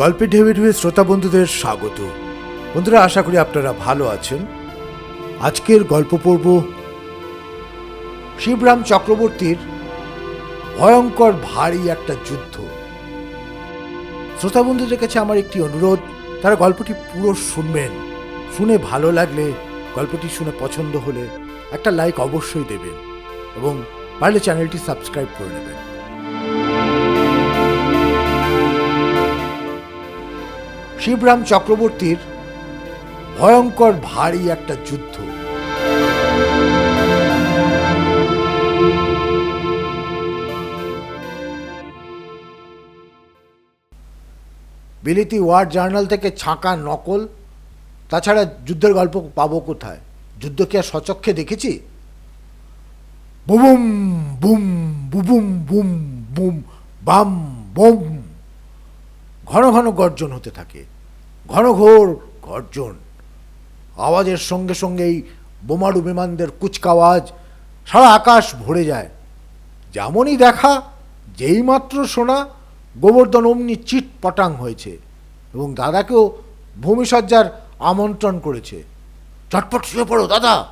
গল্পে ঢেউয়ে ঢেউয়ে শ্রোতা বন্ধুদের স্বাগত। বন্ধুরা, আশা করি আপনারা ভালো আছেন। আজকের গল্প পড়ব শিবরাম চক্রবর্তীর ভয়ঙ্কর, ভারী একটা যুদ্ধ। শ্রোতা বন্ধুদের কাছে আমার একটি অনুরোধ, তারা গল্পটি পুরো শুনবেন। শুনে ভালো লাগলে গল্পটি শুনে পছন্দ হলে একটা লাইক অবশ্যই দেবেন এবং পারলে চ্যানেলটি সাবস্ক্রাইব করে নেবেন। শিবরাম চক্রবর্তীর ভয়ঙ্কর ভারী একটা যুদ্ধ। বিলিতি ওয়ার জার্নাল থেকে ছাঁকা নকল, তাছাড়া যুদ্ধের গল্প পাবো কোথায়? যুদ্ধ কি আর সচক্ষে দেখেছি? বুবুম, বুম বুবুম, বুম বুম, বাম, বম। ঘন ঘন গর্জন হতে থাকে। ঘন ঘোর গর্জন। আওয়াজের সঙ্গে সঙ্গেই বোমারু বিমানদের কুচকাওয়াজ সারা আকাশ ভরে যায়। যেমনই দেখা, যেইমাত্র শোনা, গোবর্ধন অমনি চিট পটাং হয়েছে এবং দাদাকেও ভূমিসজ্জার আমন্ত্রণ করেছে। চটপট শুয়ে পড়ো, দাদা।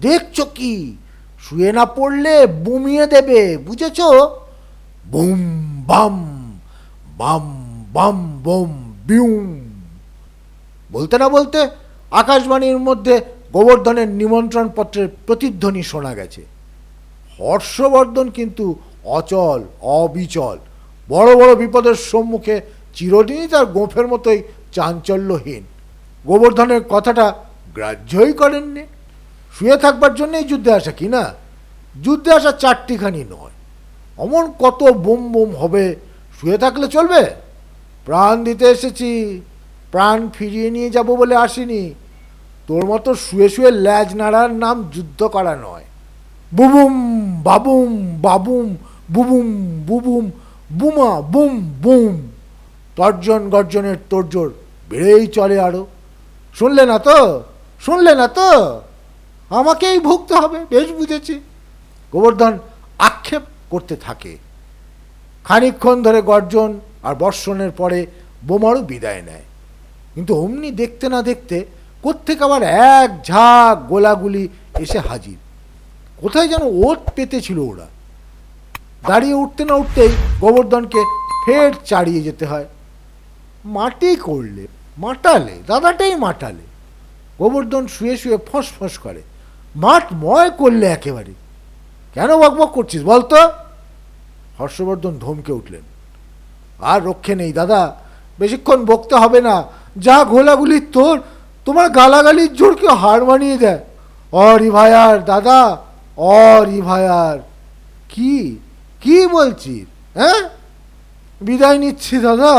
দেখছ কি? শুয়ে না পড়লে বুমিয়ে দেবে, বুঝেছ? বুম বাম বাম বাম, বম, বিউম। বলতে না বলতে আকাশবাণীর মধ্যে গোবর্ধনের নিমন্ত্রণ পত্রের প্রতিধ্বনি শোনা গেছে। হর্ষবর্ধন কিন্তু অচল, অবিচল, বড় বড় বিপদের সম্মুখে চিরদিনই তার গোফের মতোই চাঞ্চল্যহীন। গোবর্ধনের কথাটা গ্রাহ্যই করেননি। শুয়ে থাকবার জন্যই যুদ্ধে আসা কি না? যুদ্ধে আসা চারটিখানি নয়। অমন কত বুম বুম হবে, শুয়ে থাকলে চলবে? প্রাণ দিতে এসেছি প্রাণ ফিরিয়ে নিয়ে যাব বলে আসিনি। তোর মতো শুয়ে শুয়ে ল্যাজ নাড়ার নাম যুদ্ধ করা নয়। বুবুম, বাবুম বাবুম, বুবুম বুবুম, বুমা, বুম বুম। তর্জন গর্জনের তোরজোর বেড়েই চলে আরও। শুনলে না তো? শুনলে না তো? আমাকেই ভুগতে হবে, বেশ বুঝেছি। গোবর্ধন আক্ষেপ করতে থাকে। খানিকক্ষণ ধরে গর্জন আর বর্ষণের পরে বোমারও বিদায় নেয়। কিন্তু অমনি দেখতে না দেখতে কোত্থেকে আবার এক ঝাঁক গোলাগুলি এসে হাজির। কোথায় যেন ওত পেতেছিল ওরা। দাঁড়িয়ে উঠতে না উঠতেই গোবর্ধনকে ফের চাড়িয়ে যেতে হয়। মাটি করলে, মাটালে দাদাটাই মাটালে। গোবর্ধন শুয়ে শুয়ে ফস ফস করে, মাঠ ময় করলে একেবারে। কেন বকবক করছিস বলতো? হর্ষবর্ধন ধমকে উঠলেন। আর রক্ষে নেই, দাদা। বেশিক্ষণ বকতে হবে না। যা গোলাগুলি তোর, তোমার গালাগালির জোরকে হার মানিয়ে দেয়। অরি ভায়ার দাদা, অরি ভায়ার কি? কি বলছিস হ্যাঁ? বিদায় নিচ্ছি দাদা।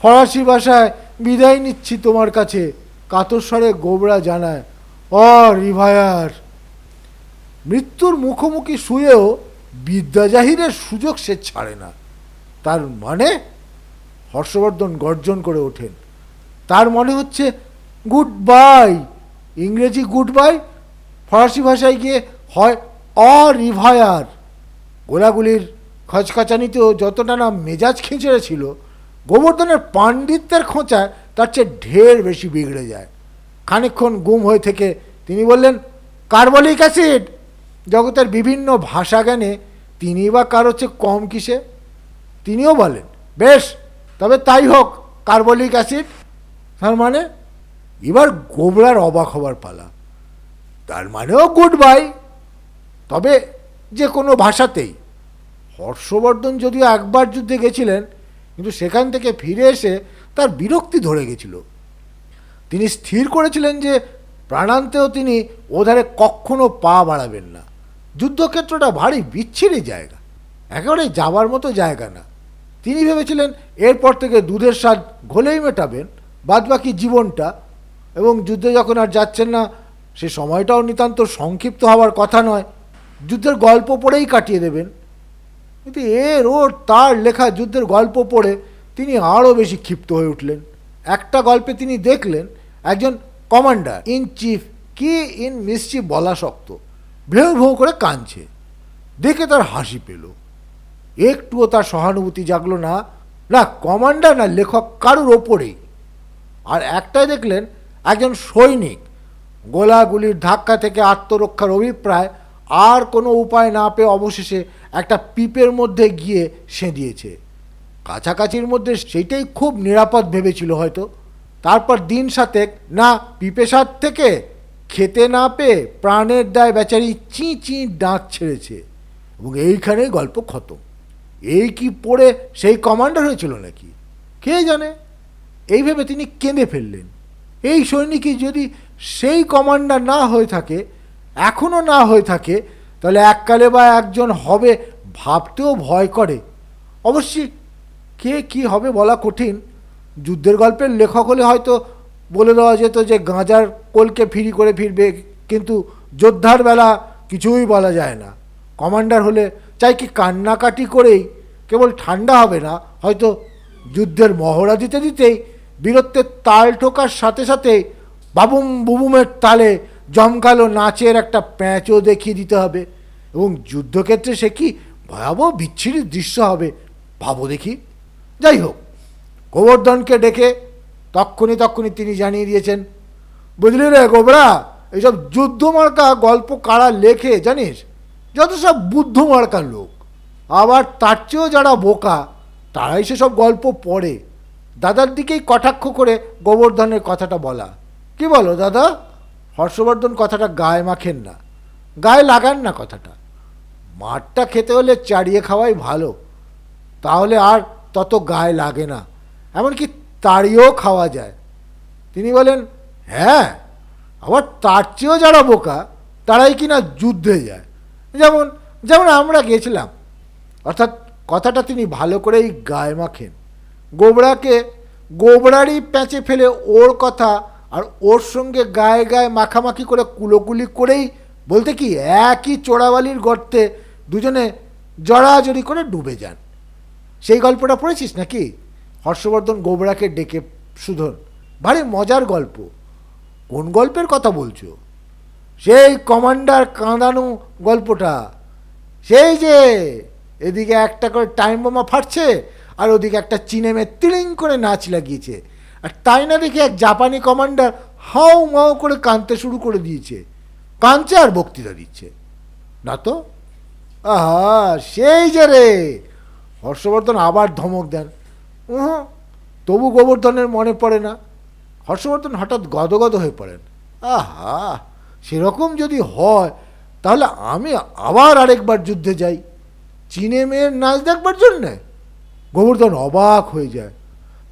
ফরাসি ভাষায় বিদায় নিচ্ছি তোমার কাছে কাতস্বরে গোবরা জানায় অ রিভায়ার মৃত্যুর মুখোমুখি শুয়েও বিদ্যা জাহিরের সুযোগ সে ছাড়ে না। তার মানে হর্ষবর্ধন গর্জন করে ওঠেন। তার মনে হচ্ছে গুড বাই ইংরেজি গুড বাই ফরাসি ভাষায় গিয়ে হয় অ রিভায়ার গোলাগুলির খচখচানিতেও যতটা না মেজাজ খিঁচড়ে ছিল, গোবর্ধনের পাণ্ডিত্যের খোঁচায় তার চেয়ে ঢের বেশি বিগড়ে যায়। খানিকক্ষণ গুম হয়ে থেকে তিনি বললেন, কার্বলিক অ্যাসিড? জগতের বিভিন্ন ভাষা জ্ঞানে তিনি বা কারও চেয়ে কম কিসে? তিনিও বলেন, বেশ তবে তাই হোক, কার্বলিক অ্যাসিড, তার মানে এবার গোবরার অবাক হবার পালা। তার মানেও গুড বাই। তবে যে কোনো ভাষাতেই, হর্ষবর্ধন যদিও একবার যুদ্ধে গেছিলেন, কিন্তু সেখান থেকে ফিরে এসে তার বিরক্তি ধরে গেছিল। তিনি স্থির করেছিলেন যে প্রাণান্তেও তিনি ওধারে কখনো পা বাড়াবেন না। যুদ্ধক্ষেত্রটা ভারী বিচ্ছিরি জায়গা। একেবারে যাবার মতো জায়গা না। তিনি ভেবেছিলেন এরপর থেকে দুধের স্বাদ ঘোলেই মেটাবেন, বাদবাকি জীবনটা, এবং যুদ্ধে যখন আর যাচ্ছেন না, সে সময়টাও নিতান্ত সংক্ষিপ্ত হওয়ার কথা নয়। যুদ্ধের গল্প পড়েই কাটিয়ে দেবেন। কিন্তু এর ওর তার লেখা যুদ্ধের গল্প পড়ে তিনি আরও বেশি ক্ষিপ্ত হয়ে উঠলেন। একটা গল্পে তিনি দেখলেন একজন কমান্ডার ইন চিফ কি ইন মিসচিফ বলা শক্ত ভেউ ভেউ করে কাঁদছে। দেখে তার হাসি পেল। একটুও তার সহানুভূতি জাগলো না না কমান্ডার না লেখক কারুর ওপরেই আর একটাই দেখলেন, একজন সৈনিক। গোলাগুলির ধাক্কা থেকে আত্মরক্ষার অভিপ্রায় আর কোনো উপায় না পেয়ে অবশেষে একটা পিপের মধ্যে গিয়ে সেঁধিয়েছে কাছাকাছির মধ্যে সেইটাই খুব নিরাপদ ভেবেছিল হয়তো। তারপর দিন সাতেক, না, পিপে সাত থেকে খেতে না পেয়ে প্রাণের দায় বেচারি চি চি ডাক ছেড়েছে। এবং এইখানেই গল্প খতম। এই কি পড়ে সেই কমান্ডার হয়েছিল নাকি? কে জানে? এই ভেবে তিনি কেঁদে ফেললেন। এই সৈনিকই যদি সেই কমান্ডার না হয়ে থাকে, এখনও না হয়ে থাকে, তাহলে এককালে বা একজন হবে ভাবতেও ভয় করে। অবশ্যই কে কি হবে বলা কঠিন। যুদ্ধের গল্পের লেখক হলে হয়তো বলে দেওয়া যেত যে গাঁজার কোলকে ফিরি করে ফিরবে, কিন্তু যোদ্ধার বেলা কিছুই বলা যায় না। কমান্ডার হলে চাই কি কান্নাকাটি করেই কেবল ঠান্ডা হবে না, হয়তো যুদ্ধের মহড়া দিতে দিতেই বীরত্বের তাল ঠোকার সাথে সাথে বাবুম বুবুমের তালে জমকালো নাচের একটা প্যাঁচও দেখিয়ে দিতে হবে। এবং যুদ্ধক্ষেত্রে সে কি ভয়াবহ বিচ্ছিরি দৃশ্য হবে ভাবো দেখি। যাই হোক, গোবর্ধনকে ডেকে তক্ষুনি তক্ষুনি তিনি জানিয়ে দিয়েছেন, বুঝলি রে গোবরা এইসব যুদ্ধ মার্কা গল্প কারা লেখে জানিস? যত সব বুদ্ধ মার্কা লোক, আবার তার চেয়েও যারা বোকা, তারাই সেসব গল্প পড়ে। দাদার দিকেই কটাক্ষ করে গোবর্ধনের কথাটা বলা। কি বলো দাদা? হর্ষবর্ধন কথাটা গায়ে মাখেন না। গায়ে লাগান না কথাটা। মাঠটা খেতে হলে চাড়িয়ে খাওয়াই ভালো। তাহলে আর তত গায়ে লাগে না। এমনকি তাড়িয়েও খাওয়া যায়। তিনি বলেন হ্যাঁ আবার তার চেয়েও যারা বোকা, তারাই কিনা যুদ্ধে যায়। যেমন যেমন আমরা গেছিলাম, অর্থাৎ কথাটা তিনি ভালো করেই গায়ে মাখেন। গোবরাকে গোবরারই প্যাঁচে ফেলে ওর কথা আর ওর সঙ্গে গায়ে গায়ে মাখামাখি করে কুলোকুলি করেই বলতে কি একই চোরাবালির গর্তে দুজনে জড়াজড়ি করে ডুবে যান। সেই গল্পটা পড়েছিস নাকি? হর্ষবর্ধন গোবরাকে ডেকে, সুধন, ভারী মজার গল্প। কোন গল্পের কথা বলছো? সেই কমান্ডার কাঁদানো গল্পটা। সেই যে এদিকে একটা করে টাইম বোমা ফাটছে আর ওদিকে একটা চিনেমে তিলিং করে নাচ লাগিয়েছে। আর তাই না দেখে এক জাপানি কমান্ডার হাও মাও করে কাঁদতে শুরু করে দিয়েছে। কাঁদছে আর বক্তৃতা দিচ্ছে। না তো? আহা সেই যে রে! হর্ষবর্ধন আবার ধমক দেন। উহু, তবু গোবর্ধনের মনে পড়ে না। হর্ষবর্ধন হঠাৎ গদগদ হয়ে পড়েন। আহা! সেরকম যদি হয়, তাহলে আমি আবার আরেকবার যুদ্ধে যাই। চীনে মেয়ের নাচ দেখবার জন্যে? গোবর্ধন অবাক হয়ে যায়।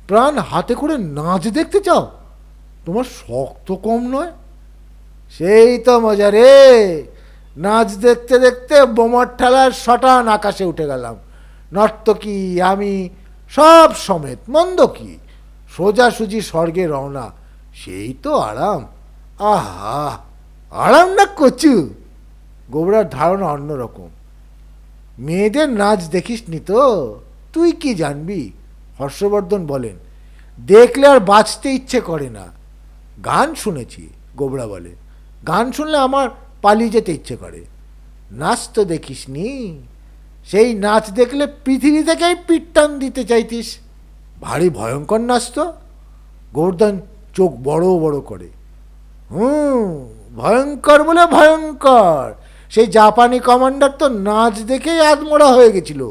প্রাণ হাতে করে নাচ দেখতে চাও? তোমার শক্ত কম নয়? সেই তো মজা রে। নাচ দেখতে দেখতে বোমার ঠেলার শটান আকাশে উঠে গেলাম। নর্তকী আমি, সব সমেত, মন্দ কি? সোজাসুজি স্বর্গে রওনা, সেই তো আরাম। আহা! আরাম না কচু গোবরার ধারণা অন্যরকম মেয়েদের নাচ দেখিসনি তো? তুই কি জানবি? হর্ষবর্ধন বলেন, দেখলে আর বাঁচতে ইচ্ছে করে না। গান শুনেছি, গোবরা বলে। গান শুনলে আমার পালিয়ে যেতে ইচ্ছে করে। নাচ তো দেখিসনি। সেই নাচ দেখলে পৃথিবী থেকেই পিটটান দিতে চাইতিস। ভারী ভয়ঙ্কর নাচ তো। গোবর্ধন চোখ বড় বড় করে। হুম ভয়ঙ্কর বলে ভয়ঙ্কর। সেই জাপানি কমান্ডার তো নাচ দেখেই আদমোড়া হয়ে গেছিল।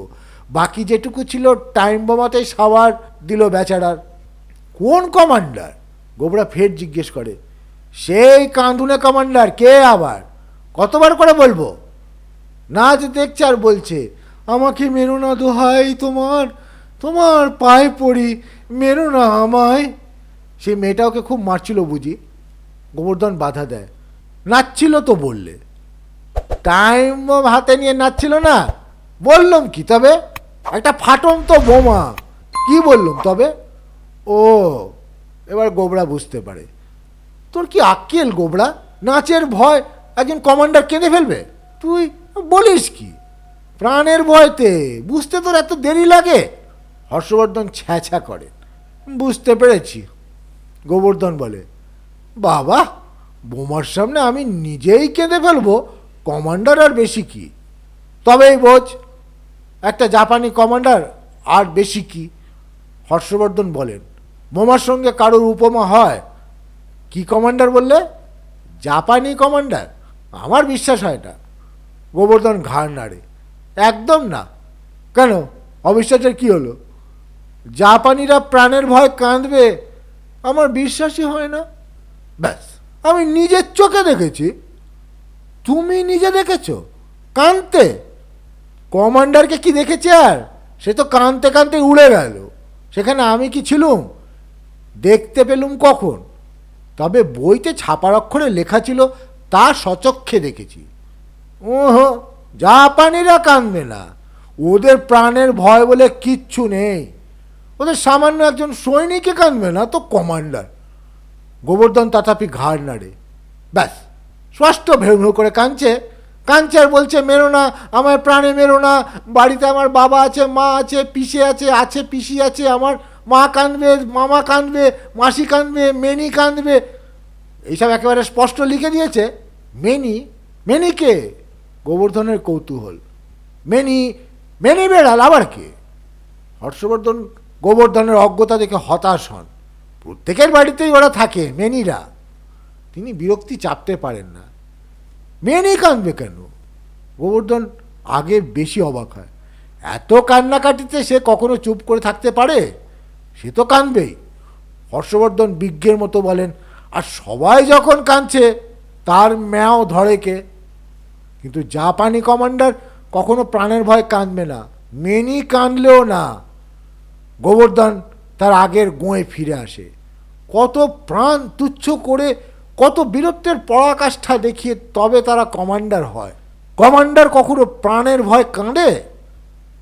বাকি যেটুকু ছিল টাইম বোমাতে সাওয়ার দিল বেচারার। কোন কমান্ডার? গোবরা ফের জিজ্ঞেস করে, সেই কাঁদুনে কমান্ডার, কে আবার? কতবার করে বলব? নাচ দেখছে আর বলছে, আমাকে মেরো না দোহাই তোমার তোমার পায়ে পড়ি, মেরো না আমায়। সেই মেয়েটা ওকে খুব মারছিল বুঝি। গোবর্ধন বাধা দেয় নাচছিল তো বললে। টাইম হাতে নিয়ে নাচছিল না। বললাম কি তবে? একটা ফাটম তো বোমা। কি বললাম তবে? ও, এবার গোবরা বুঝতে পারে। তোর কি আক্কেল গোবরা? নাচের ভয়, একজন কমান্ডার কেঁদে ফেলবে? তুই বলিস কি? প্রাণের ভয়তে, বুঝতে তোর এত দেরি লাগে? হর্ষবর্ধন ছ্যাঁছ্যা করে। বুঝতে পেরেছি। গোবর্ধন বলে, বাবা বোমার সামনে আমি নিজেই কেঁদে ফেলব, কমান্ডার আর বেশি কি? তবেই বোঝ, একটা জাপানি কমান্ডার আর বেশি কি? হর্ষবর্ধন বলেন, বোমার সঙ্গে কারোর উপমা হয়? কি কমান্ডার বললে? জাপানি কমান্ডার, আমার বিশ্বাস হয় না। গোবর্ধন ঘাড় নাড়ে, একদম না। কেন? অবিশ্বাসের কি হলো? জাপানিরা প্রাণের ভয় কাঁদবে, আমার বিশ্বাসই হয় না। ব্যাস। আমি নিজের চোখে দেখেছি। তুমি নিজে দেখেছ? কাঁদতে কমান্ডারকে কি দেখেছে আর? সে তো কাঁদতে কাঁদতে উড়ে গেল। সেখানে আমি কি ছিলুম? দেখতে পেলুম কখন? তবে বইতে ছাপার অক্ষরে লেখা ছিল, তা সচক্ষে দেখেছি। ওহো, জাপানিরা কাঁদবে না। ওদের প্রাণের ভয় বলে কিচ্ছু নেই। ওদের সামান্য একজন সৈনিকে কাঁদবে না, তো কমান্ডার। গোবর্ধন তথাপি ঘাড় নাড়ে। ব্যাস, স্পষ্ট ভেউ করে কাঁদছে। কাঁদছে আর বলছে, মেরো না, আমার প্রাণে মেরো না। বাড়িতে আমার বাবা আছে, মা আছে, পিসে আছে আছে পিসি আছে, আমার মা কাঁদবে, মামা কাঁদবে, মাসি কাঁদবে, মেনি কাঁদবে। এইসব একেবারে স্পষ্ট লিখে দিয়েছে। মেনি, মেনিকে? গোবর্ধনের কৌতূহল। মেনি মেনি বেড়াল, আবার কে? হর্ষবর্ধন গোবর্ধনের অজ্ঞতা দেখে হতাশ হন। প্রত্যেকের বাড়িতেই ওরা থাকে, মেনিরা। তিনি বিরক্তি চাপতে পারেন না। মেনি কাঁদবে কেন? গোবর্ধন আগে বেশি অবাক হয়। এত কান্নাকাটিতে সে কখনো চুপ করে থাকতে পারে? সে তো কাঁদবেই। হর্ষবর্ধন বিজ্ঞের মতো বলেন, আর সবাই যখন কাঁদছে, তার ম্যাও ধরে কে? কিন্তু জাপানি কমান্ডার কখনো প্রাণের ভয় কাঁদবে না। মেনি কাঁদলেও না। গোবর্ধন তার আগের গোঁয়ে ফিরে আসে। কত প্রাণ তুচ্ছ করে, কত বীরত্বের পরাকাষ্ঠা দেখিয়ে তবে তারা কমান্ডার হয়। কমান্ডার কখনো প্রাণের ভয় কাঁদে?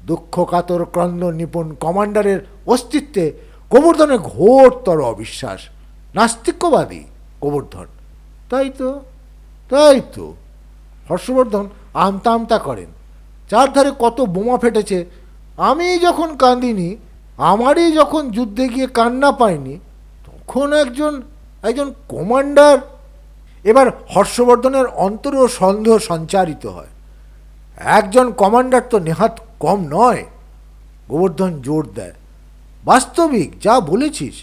দুঃখ কাতর ক্রন্দ নিপুণ কমান্ডারের অস্তিত্বে গোবর্ধনের ঘোরতর অবিশ্বাস। নাস্তিক্যবাদী গোবর্ধন। তাই তো তাই তো। হর্ষবর্ধন আমতা আমতা করেন। চারধারে কত বোমা ফেটেছে, আমি যখন কাঁদিনি আমারই যখন যুদ্ধে গিয়ে কান্না পায়নি তখন একজন একজন কমান্ডার, এবার হর্ষবর্ধনের অন্তরেও সন্দেহ সঞ্চারিত হয়। একজন কমান্ডার তো নেহাত কম নয়, গোবর্ধন জোর দেয়। বাস্তবিক যা বলেছিস,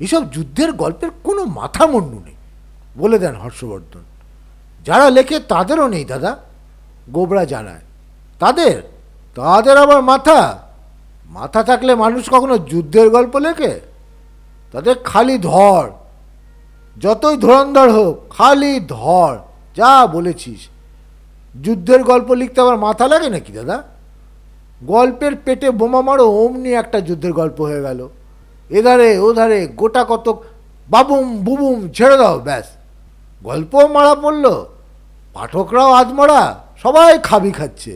এসব যুদ্ধের গল্পের কোনো মাথা মুন্ডু নেই, বলে দেন হর্ষবর্ধন। যারা লেখে তাদেরও নেই দাদা, গোবরা জানায়। তাদের তাদের আবার মাথা মাথা থাকলে মানুষ কখনো যুদ্ধের গল্প লেখে? তাদের খালি ধর যতই ধরন্ধর হোক, খালি ধর যা বলেছিস। যুদ্ধের গল্প লিখতে আবার মাথা লাগে নাকি, দাদা? গল্পের পেটে বোমা মারো, অমনি একটা যুদ্ধের গল্প হয়ে গেল। এধারে, ওধারে, গোটা কত বাবুম, বুবুম, ছেড়ে দাও, ব্যাস। গল্পও মারা পড়ল, পাঠকরাও আধমরা, সবাই খাবি খাচ্ছে।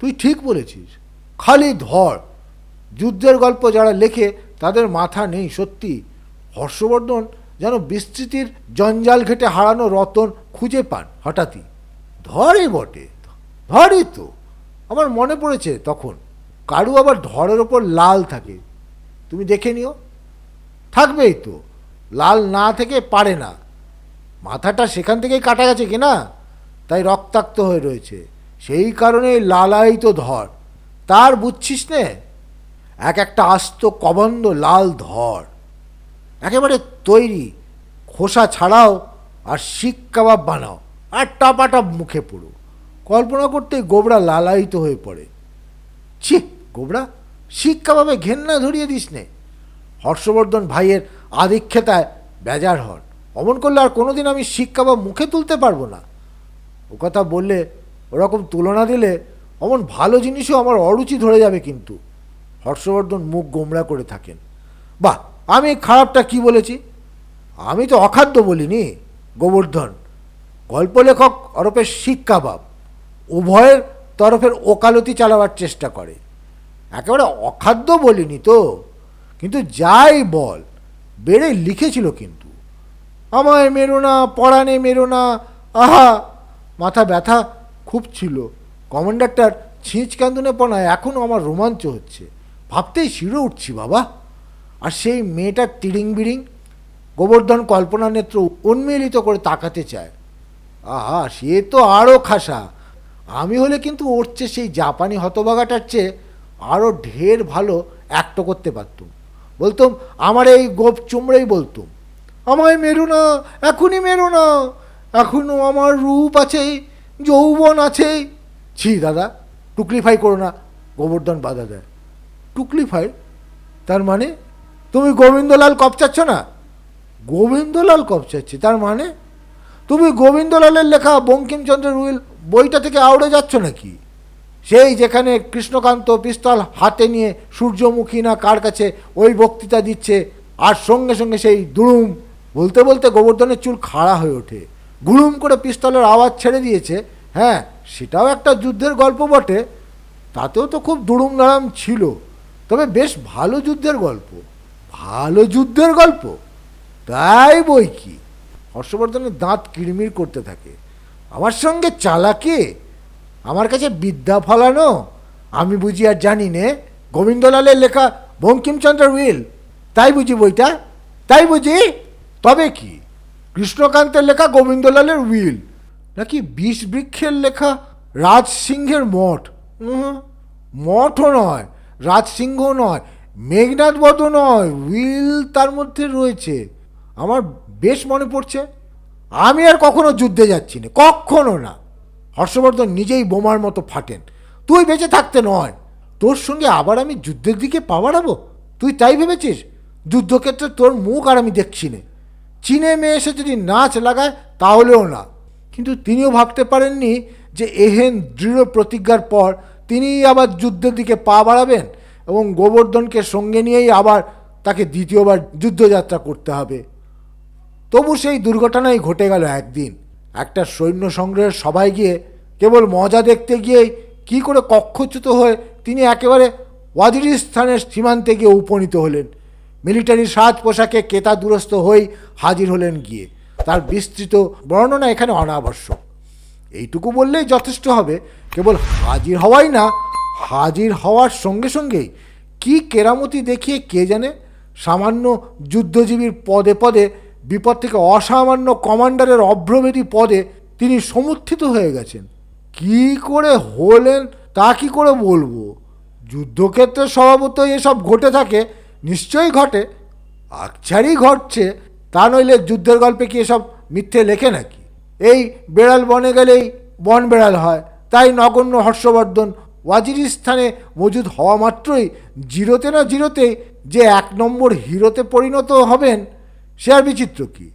তুই ঠিক বলেছিস, খালি ধর যুদ্ধের গল্প যারা লেখে তাদের মাথা নেই, সত্যি। হর্ষবর্ধন যেন বিস্তৃতির জঞ্জাল ঘেটে হারানো রতন খুঁজে পান হঠাৎই। ধরে বটে ধরই তো। আমার মনে পড়েছে তখন, কারু আবার ধরের ওপর লাল থাকে। তুমি দেখে নিও। থাকবেই তো, লাল না থেকে পারে না। মাথাটা সেখান থেকেই কাটা গেছে কিনা? তাই রক্তাক্ত হয়ে রয়েছে। সেই কারণে লালাই তো ধর। তার বুঝছিস নে? এক একটা আস্ত কবন্দ লাল ধর। একেবারে তৈরি খোসা ছাড়াও আর শিক কাবাব বানাও, আর টাপাটাপ মুখে পড়ো কল্পনা করতেই গোবরা লালায়িত হয়ে পড়ে। ছি, গোবরা শিক কাবাবে ঘেন্না ধরিয়ে দিস নে। হর্ষবর্ধন ভাইয়ের আধিক্ষেতায় বেজার হন। অমন করলে আর কোনোদিন আমি শিক কাবাব মুখে তুলতে পারব না। ও কথা বললে ওরকম তুলনা দিলে অমন ভালো জিনিসও আমার অরুচি ধরে যাবে কিন্তু। হর্ষবর্ধন মুখ গোমরা করে থাকেন। বাহ, আমি খারাপটা কি বলেছি? আমি তো অখাদ্য বলিনি, গোবর্ধন। গল্প লেখক ওরফের শিক কাবাব উভয়ের তরফের ওকালতি চালাবার চেষ্টা করে। একেবারে অখাদ্য বলিনি তো, কিন্তু যাই বল, বেড়ে লিখেছিল কিন্তু। আমায় মেরো না পড়ানে মেরো না, আহা, মাথা ব্যথা খুব ছিল। কমান্ডারটার ছিঁচ কান্দুনেপনায় এখনও আমার রোমাঞ্চ হচ্ছে। ভাবতেই শিরে উঠছি, বাবা। আর সেই মেয়েটার তিড়িং বিড়িং গোবর্ধন কল্পনা নেত্র উন্মিলিত করে তাকাতে চায়। আহা, সে তো আরও খাসা। আমি হলে কিন্তু ওর চেয়ে সেই জাপানি হতভাগাটার চেয়ে আরও ঢের ভালো অ্যাক্ট করতে পারতুম। বলতুম, আমার এই গোপ চুমড়েই বলতুম। আমায় মেরো না, এখনই মেরো না। এখনও আমার রূপ আছে, যৌবন আছে। ছি, দাদা টুকলিফাই করো না, গোবর্ধন বাধা দেয়। টুকলিফাই তার মানে তুমি গোবিন্দলাল কপচাচ্ছ না? গোবিন্দলাল কপচাচ্ছি তার মানে তুমি গোবিন্দলালের লেখা বঙ্কিমচন্দ্রের উইল বইটা থেকে আউড়ে যাচ্ছ নাকি? সেই যেখানে কৃষ্ণকান্ত পিস্তল হাতে নিয়ে সূর্যমুখী না কার কাছে ওই বক্তৃতা দিচ্ছে, আর সঙ্গে সঙ্গে সেই দুড়ুম বলতে বলতে গোবর্ধনের চুল খাড়া হয়ে ওঠে। গুড়ুম করে পিস্তলের আওয়াজ ছেড়ে দিয়েছে। হ্যাঁ সেটাও একটা যুদ্ধের গল্প বটে। তাতেও তো খুব দুড়ুম দাঁড়াম ছিল। তবে বেশ ভালো যুদ্ধের গল্প, ভালো যুদ্ধের গল্প। তাই বই কি? হর্ষবর্ধনের দাঁত কিড়মির করতে থাকে। আমার সঙ্গে চালাকে? আমার কাছে বিদ্যা ফলানো? আমি বুঝি আর জানি নে, গোবিন্দলালের লেখা বঙ্কিমচন্দ্র উইল। তাই বুঝি বইটা? তাই বুঝি? তবে কি? কৃষ্ণকান্তের লেখা গোবিন্দলালের উইল, নাকি বিষ বৃক্ষের লেখা রাজসিংহের মঠ? মঠও নয়। রাজসিংহ নয় মেঘনাথ বধ নয়, উইল তার মধ্যে রয়েছে। আমার বেশ মনে পড়ছে, আমি আর কখনো যুদ্ধে যাচ্ছি না, কখনো না। হর্ষবর্ধন নিজেই বোমার মতো ফাটেন, তুই বেঁচে থাকতে নয়, তোর সঙ্গে আবার আমি যুদ্ধের দিকে পা বাড়াবো? তুই তাই ভেবেছিস? যুদ্ধক্ষেত্রে তোর মুখ আর আমি দেখছি না। চীনে মেয়ে এসে যদি নাচ লাগায়, তাহলেও না। কিন্তু তিনিও ভাবতে পারেননি যে এহেন দৃঢ় প্রতিজ্ঞার পর তিনি আবার যুদ্ধের দিকে পা বাড়াবেন এবং গোবর্ধনকে সঙ্গে নিয়েই আবার তাকে দ্বিতীয়বার যুদ্ধযাত্রা করতে হবে। তবু সেই দুর্ঘটনাই ঘটে গেল একদিন। একটা সৈন্য সংগ্রহের সবাই গিয়ে কেবল মজা দেখতে গিয়েই কি করে কক্ষচ্যুত হয়ে তিনি একেবারে ওয়াজিরিস্তানের সীমান্তে গিয়ে উপনীত হলেন। মিলিটারি সাজ পোশাকে কেতা দুরস্ত হয়েই হাজির হলেন গিয়ে। তার বিস্তৃত বর্ণনা এখানে অনাবশ্যক। এইটুকু বললেই যথেষ্ট হবে। কেবল হাজির হওয়াই না, হাজির হওয়ার সঙ্গে সঙ্গেই কি কেরামতি দেখিয়ে কে জানে? সামান্য যুদ্ধজীবীর পদে পদে, বিপদ থেকে অসামান্য কমান্ডারের অভ্রভেদী পদে তিনি সমুত্থিত হয়ে গেছেন। কি করে হলেন তা কি করে বলব? যুদ্ধক্ষেত্রে স্বভাবতই এসব ঘটে থাকে, নিশ্চয়ই ঘটে। আকছারই ঘটছে, তা নইলে যুদ্ধের গল্পে কি এসব মিথ্যে লেখে নাকি? এই বেড়াল বনে গেলেই বন বেড়াল হয়। তাই নগণ্য হর্ষবর্ধন ওয়াজিরিস্তানে মজুদ হওয়া মাত্রই জিরোতে না জিরোতে যে এক নম্বর হিরোতে পরিণত হবেন, সে আর বিচিত্র কি?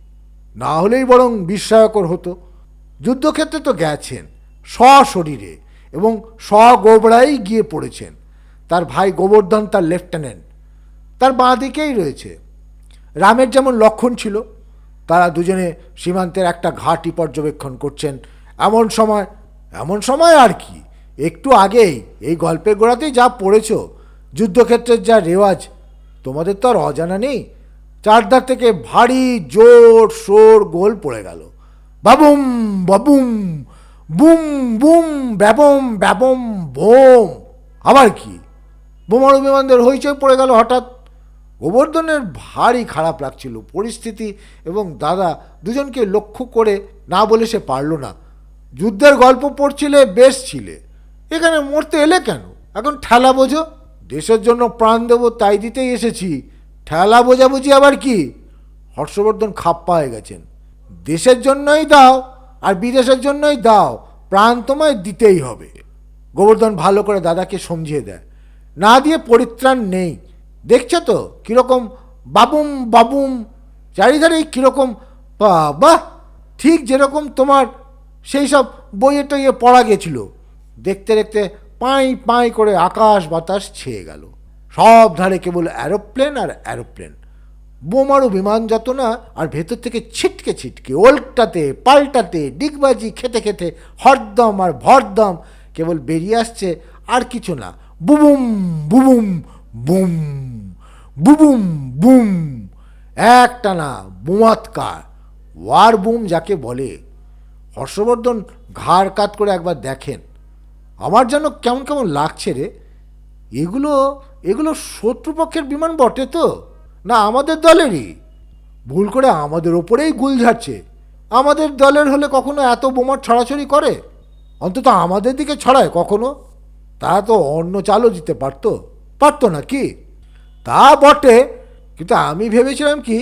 না হলেই বরং বিস্ময়কর হতো। যুদ্ধক্ষেত্রে তো গেছেন, সশরীরে এবং স্বগোবরাই গিয়ে পড়েছেন। তার ভাই গোবর্ধন তার লেফটেন্যান্ট। তার বাঁ দিকেই রয়েছে। রামের যেমন লক্ষণ ছিল তারা দুজনে সীমান্তের একটা ঘাঁটি পর্যবেক্ষণ করছেন। এমন সময় এমন সময় আর কি? একটু আগেই এই গল্পের গোড়াতেই যা পড়েছ, যুদ্ধক্ষেত্রের যা রেওয়াজ, তোমাদের তো আর অজানা নেই। চারধার থেকে ভারী জোর, সোর গোল পড়ে গেল। বাবুম বাবুম, বুম বুম, ব্যাবম ব্যাবম, বোম। আবার কি? বোমারু বিমানদের হইচই পড়ে গেল হঠাৎ। গোবর্ধনের ভারী খারাপ লাগছিল পরিস্থিতি এবং দাদা দুজনকে লক্ষ্য করে না বলে সে পারল না। যুদ্ধের গল্প পড়ছিলে, বেশ ছিলে। এখানে মরতে এলে কেন? এখন ঠেলা বোঝো। দেশের জন্য প্রাণ দেবো, তাই দিতেই এসেছি। ঠেলা বোঝাবুঝি আবার কি? হর্ষবর্ধন খাপ্পা হয়ে গেছেন। দেশের জন্যই দাও আর বিদেশের জন্যই দাও, প্রাণ তোমায় দিতেই হবে। গোবর্ধন ভালো করে দাদাকে সমঝিয়ে দেয়। না দিয়ে পরিত্রাণ নেই। দেখছ তো? কীরকম বাবুম বাবুম, চারিধারেই কীরকম বাহ ঠিক যেরকম তোমার সেই সব বইয়ে টইয়ে পড়া গেছিল। দেখতে দেখতে পাঁই পাঁই করে আকাশ বাতাস ছেয়ে গেল। সব ধারে কেবল অ্যারোপ্লেন আর অ্যারোপ্লেন। বোমারু বিমান যত না, আর ভেতর থেকে ছিটকে ছিটকে, ওল্টাতে, পাল্টাতে, ডিগবাজি, খেতে খেতে, হরদম আর ভরদম কেবল বেরিয়ে আসছে আর কিছু না। বুবুম বুবুম বুম, বুবুম, বুম। একটা না বুমাৎকার। ওয়ার বুম যাকে বলে, হর্ষবর্ধন ঘাড় কাত করে একবার দেখেন। আমার যেন কেমন কেমন লাগছে রে। এগুলো এগুলো শত্রুপক্ষের বিমান বটে তো। না, আমাদের দলেরই। ভুল করে আমাদের ওপরেই গুল ঝাড়ছে। আমাদের দলের হলে কখনো এত বোমার ছড়াছড়ি করে? অন্তত আমাদের দিকে ছড়ায় কখনো? তারা তো অন্য চালও দিতে পারতো। পারতো না কি তা বটে। কিন্তু আমি ভেবেছিলাম কি,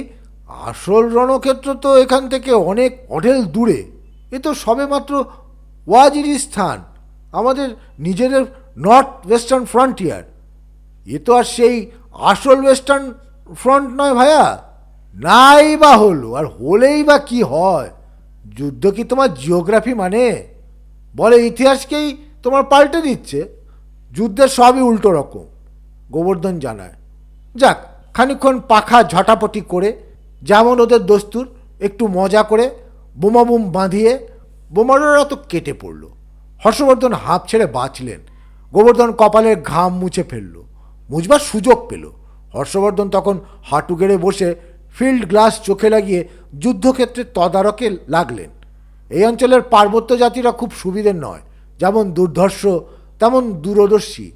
আসল রণক্ষেত্র তো এখান থেকে অনেক অঢেল দূরে। এ তো সবে মাত্র ওয়াজিরি স্থান, আমাদের নিজেদের নর্থ ওয়েস্টার্ন ফ্রন্টিয়ার। এ তো আর সেই আসল ওয়েস্টার্ন ফ্রন্ট নয় ভাইয়া। নাই বা হলো, আর হলেই বা কি হয়? যুদ্ধ কি তোমার জিওগ্রাফি মানে? বলে ইতিহাসকেই তোমার পাল্টে দিচ্ছে। যুদ্ধের সবই উল্টো রকম। গোবর্ধন জানায়। যাক, খানিকক্ষণ পাখা ঝটাপটি করে, যেমন ওদের দস্তুর, একটু মজা করে বোমা বুম বাঁধিয়ে বোমারোরা তো কেটে পড়ল। হর্ষবর্ধন হাঁপ ছেড়ে বাঁচলেন। গোবর্ধন কপালের ঘাম মুছে ফেলল। মুছবার সুযোগ পেল। হর্ষবর্ধন তখন হাঁটু গেড়ে বসে ফিল্ড গ্লাস চোখে লাগিয়ে যুদ্ধক্ষেত্রে তদারকে লাগলেন। এই অঞ্চলের পার্বত্য জাতিরা খুব সুবিধের নয়। যেমন দুর্ধর্ষ, তেমন দূরদর্শী।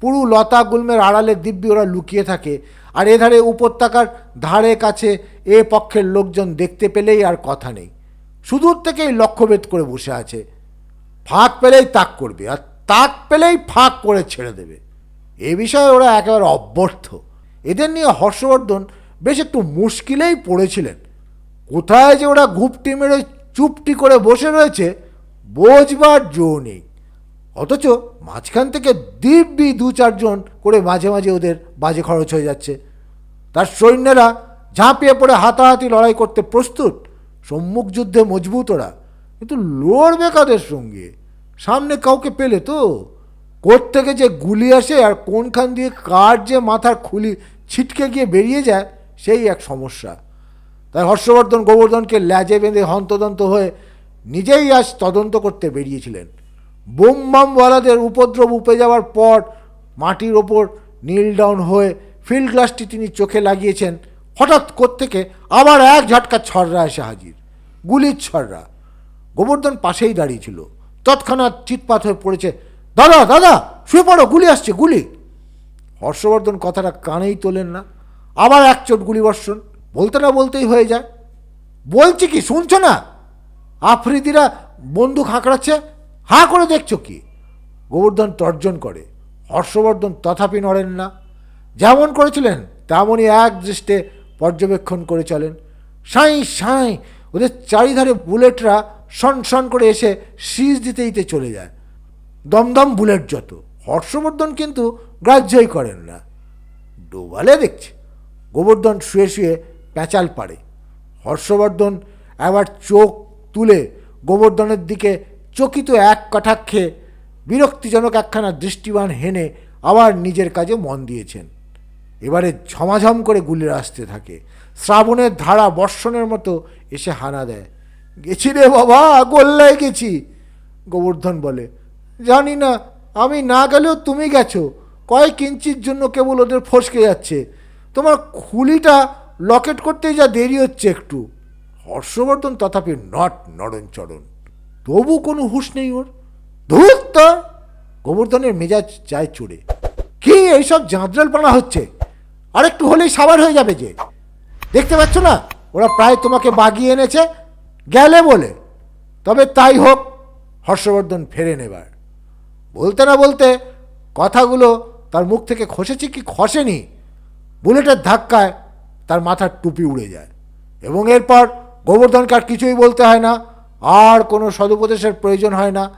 পুরু লতা গুল্মের আড়ালে দিব্যি ওরা লুকিয়ে থাকে। আর এধারে উপত্যকার ধারে কাছে এ পক্ষের লোকজন দেখতে পেলেই আর কথা নেই। সুদূর থেকেই লক্ষ্যভেদ করে বসে আছে। ফাঁক পেলেই তাক করবে, আর তাক পেলেই ফাঁক করে ছেড়ে দেবে। এ বিষয়ে ওরা একেবারে অভ্যর্থ। এদের নিয়ে হর্ষবর্ধন বেশ একটু মুশকিলেই পড়েছিলেন। কোথায় যে ওরা ঘুপটি মেরে চুপটি করে বসে রয়েছে, বোঝবার জো নেই। অথচ মাঝখান থেকে দিব্যি দু চারজন করে মাঝে মাঝে ওদের বাজে খরচ হয়ে যাচ্ছে। তার সৈন্যরা ঝাঁপিয়ে পড়ে হাতাহাতি লড়াই করতে প্রস্তুত। সম্মুখ যুদ্ধে মজবুত ওরা। কিন্তু লড়বে কাদের সঙ্গে? সামনে কাউকে পেলে তো? কোর থেকে যে গুলি আসে আর কোনখান দিয়ে কার যে মাথার খুলি ছিটকে গিয়ে বেরিয়ে যায়, সেই এক সমস্যা। তাই হর্ষবর্ধন গোবর্ধনকে ল্যাজে বেঁধে হন্তদন্ত হয়ে নিজেই আজ তদন্ত করতে বেরিয়েছিলেন। বোম বামওয়ালাদের উপদ্রব উপে যাওয়ার পর মাটির ওপর নীল ডাউন হয়ে ফিল্ড গ্লাসটি তিনি চোখে লাগিয়েছেন। হঠাৎ থেকে আবার এক ঝটকা ছড়রা এসে হাজির। গুলির ছড়রা গোবর্ধন পাশেই দাঁড়িয়েছিল তৎক্ষণাৎ চিৎপাত হয়ে পড়েছে, দাদা দাদা, শুয়ে পড়ো, গুলি আসছে, গুলি! হর্ষবর্ধন কথাটা কানেই তোলেন না। আবার এক চোট গুলি বর্ষণ। বলতে না বলতেই হয়ে যায়। বলছি কি, শুনছো না? আফ্রিদিরা বন্দুক হাঁকড়াচ্ছে হাঁ করে দেখছ কি? গোবর্ধন তর্জন করে, হর্ষবর্ধন তথাপি নড়েন না। যেমন করেছিলেন, তেমনই এক দৃষ্টে পর্যবেক্ষণ করে চলেন। সাঁই সাঁই, ওদের চারিধারে বুলেটরা শন করে এসে সিজ দিতে দিতে চলে যায়। দমদম বুলেট যত, হর্ষবর্ধন কিন্তু গ্রাহ্যই করেন না। ডোবালে দেখছে, গোবর্ধন শুয়ে শুয়ে প্যাঁচাল পাড়ে। হর্ষবর্ধন একবার চোখ তুলে গোবর্ধনের দিকে চকিত এক কটাক্ষে বিরক্তিজনক একখানা দৃষ্টিবান হেনে আবার নিজের কাজে মন দিয়েছেন। এবারে ঝমাঝম করে গুলির আসতে থাকে। শ্রাবণের ধারা বর্ষণের মতো এসে হানা দেয়। গেছি রে বাবা, গোল্লায় গেছি। গোবর্ধন বলে। জানি না, আমি না গেলেও তুমি গেছো। কয়েক ইঞ্চির জন্য কেবল ওদের ফসকে যাচ্ছে। তোমার খুলিটা লকেট করতেই যা দেরি হচ্ছে একটু। হর্ষবর্ধন তথাপি নট নড়নচড়ন তবু কোনো হুঁশ নেই ওর। ধূর তো গোবর্ধনের মেজাজ চায় চড়ে। কি এইসব জাঁদরালপানা হচ্ছে? আরেকটু হলেই সাবার হয়ে যাবে যে। দেখতে পাচ্ছ না? ওরা প্রায় তোমাকে বাগিয়ে এনেছে। গেলে বলে। তবে তাই হোক, হর্ষবর্ধন ফেরে নেবার বলতে না বলতে কথাগুলো তার মুখ থেকে খসেছে কি খসেনি? বুলেটের ধাক্কায় তার মাথার টুপি উড়ে যায়। এবং এরপর গোবর্ধনকে আর কিছুই বলতে হয় না। আর কোনো সদুপদেশের প্রয়োজন হয় না।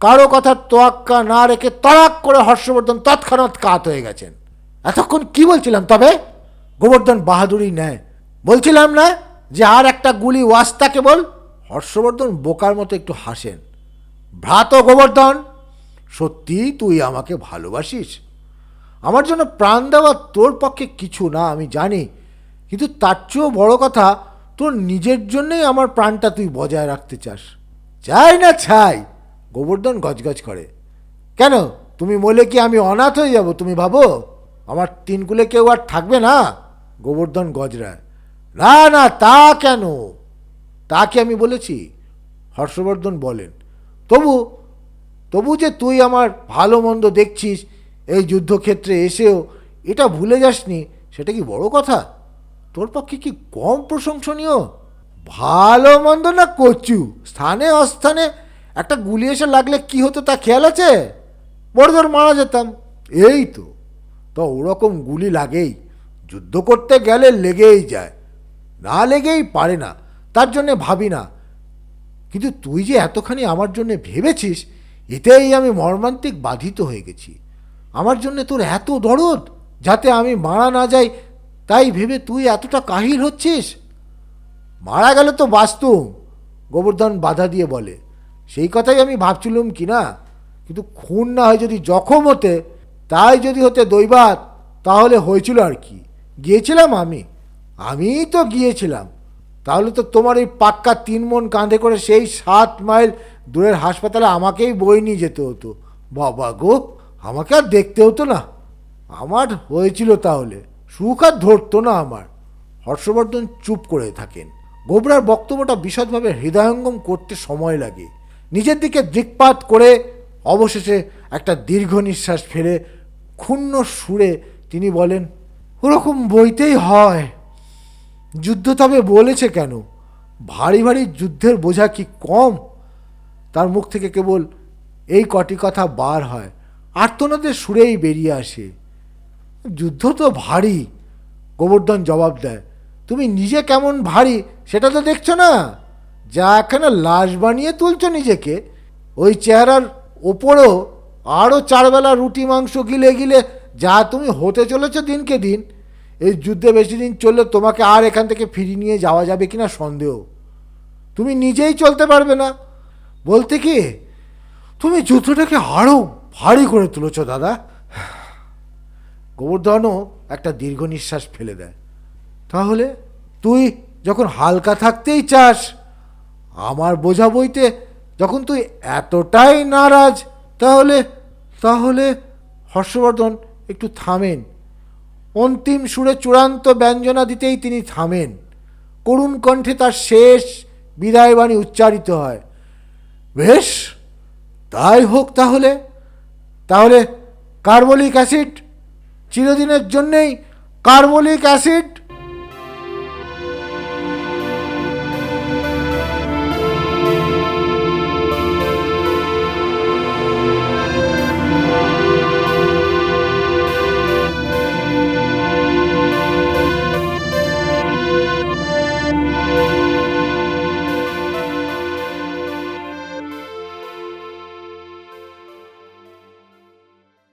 কারও কথা তোয়াক্কা না রেখে তড়াক করে হর্ষবর্ধন তৎক্ষণাৎ কাত হয়ে গেছেন। এতক্ষণ কি বলছিলাম তবে? গোবর্ধন বাহাদুরি নেয় বলছিলাম না যে আর একটা গুলি ওয়াস্তাকে বল হর্ষবর্ধন বোকার মতো একটু হাসেন। ভ্রাত গোবর্ধন, সত্যি তুই আমাকে ভালোবাসিস? আমার জন্য প্রাণ দেওয়া তোর পক্ষে কিছু না, আমি জানি। কিন্তু তার চেয়েও বড় কথা তোর নিজের জন্যই আমার প্রাণটা তুই বজায় রাখতে চাস। চাই না ছাই। গোবর্ধন গজগজ করে। কেন? তুমি বলে কি আমি অনাথ হয়ে যাব, তুমি ভাবো? আমার তিনকুলে কেউ আর থাকবে না? গোবর্ধন গজরায়। না না, তা কেন? তা কি আমি বলেছি। হর্ষবর্ধন বলেন, তবু তবু যে তুই আমার ভালো মন্দ দেখছিস, এই যুদ্ধক্ষেত্রে এসেও এটা ভুলে যাসনি? সেটা কি বড় কথা? তোর পক্ষে কি কম প্রশংসনীয়? ভালো মন্দ না কচু? স্থানে অস্থানে একটা গুলি এসে লাগলে কি হতো তা খেয়াল আছে? বড় জোর মারা যেতাম। এই তো তো ওরকম গুলি লাগেই। যুদ্ধ করতে গেলে লেগেই যায়। না লেগেই পারে না, তার জন্যে ভাবি না। কিন্তু তুই যে এতখানি আমার জন্য ভেবেছিস, এতেই আমি মর্মান্তিক বাধিত হয়ে গেছি। আমার জন্য তোর এত দরদ, যাতে আমি মারা না যাই তাই ভেবে তুই এতটা কাহিল হচ্ছিস? মারা গেলে তো বাস্তুম গোবর্ধন বাধা দিয়ে বলে। সেই কথাই আমি ভাবছিলুম কি না? কিন্তু খুন না হয় যদি জখম হতে, তাই যদি হতে দৈবাত তাহলে হয়েছিল আর কি। গিয়েছিলাম আমি। আমিই তো গিয়েছিলাম। তাহলে তো তোমার এই পাক্কা তিন মন কাঁধে করে সেই সাত মাইল দূরের হাসপাতালে আমাকেই বই নিয়ে যেতে হতো। বাবা গো, আমাকে আর দেখতে হতো না। আমার হয়েছিল তাহলে। সুখ আর ধরতো না আমার। হর্ষবর্ধন চুপ করে থাকেন। গোবরার বক্তব্যটা বিশদভাবে হৃদয়ঙ্গম করতে সময় লাগে। নিজের দিকে দিকপাত করে অবশেষে একটা দীর্ঘ নিঃশ্বাস ফেলে ক্ষুণ্ণ সুরে তিনি বলেন, ওরকম বইতেই হয়। যুদ্ধ তবে বলেছে কেন? ভারী ভারী যুদ্ধের বোঝা কি কম? তার মুখ থেকে কেবল, এই কটি কথা বার হয়। আর্তনাদের সুরেই বেরিয়ে আসে। যুদ্ধ তো ভারী। গোবর্ধন জবাব দেয়, তুমি নিজে কেমন ভারী সেটা তো দেখছ না? যা একখানা লাশ বানিয়ে তুলছো নিজেকে, ওই চেহারার ওপরেও আরও চারবেলা রুটি, মাংস গিলে গিলে যা তুমি হতে চলেছো দিনকে দিন। এই যুদ্ধে বেশি দিন চললে তোমাকে আর এখান থেকে ফিরিয়ে নিয়ে যাওয়া যাবে কিনা সন্দেহ। তুমি নিজেই চলতে পারবে না। বলতে কি, তুমি যুদ্ধটাকে আরও ভারী করে তুলেছ দাদা। গোবর্ধনও একটা দীর্ঘ নিঃশ্বাস ফেলে দেয়। তাহলে তুই যখন হালকা থাকতেই চাস, আমার বোঝা বইতে যখন তুই এতটাই নারাজ, তাহলে তাহলে হর্ষবর্ধন একটু থামেন। অন্তিম সুরে চূড়ান্ত ব্যঞ্জনা দিতেই তিনি থামেন। করুণ কণ্ঠে তার শেষ বিদায়বাণী উচ্চারিত হয়। বেশ, তাই হোক তাহলে। তাহলে কার্বলিক অ্যাসিড চিরদিনের জন্যেই কার্বলিক অ্যাসিড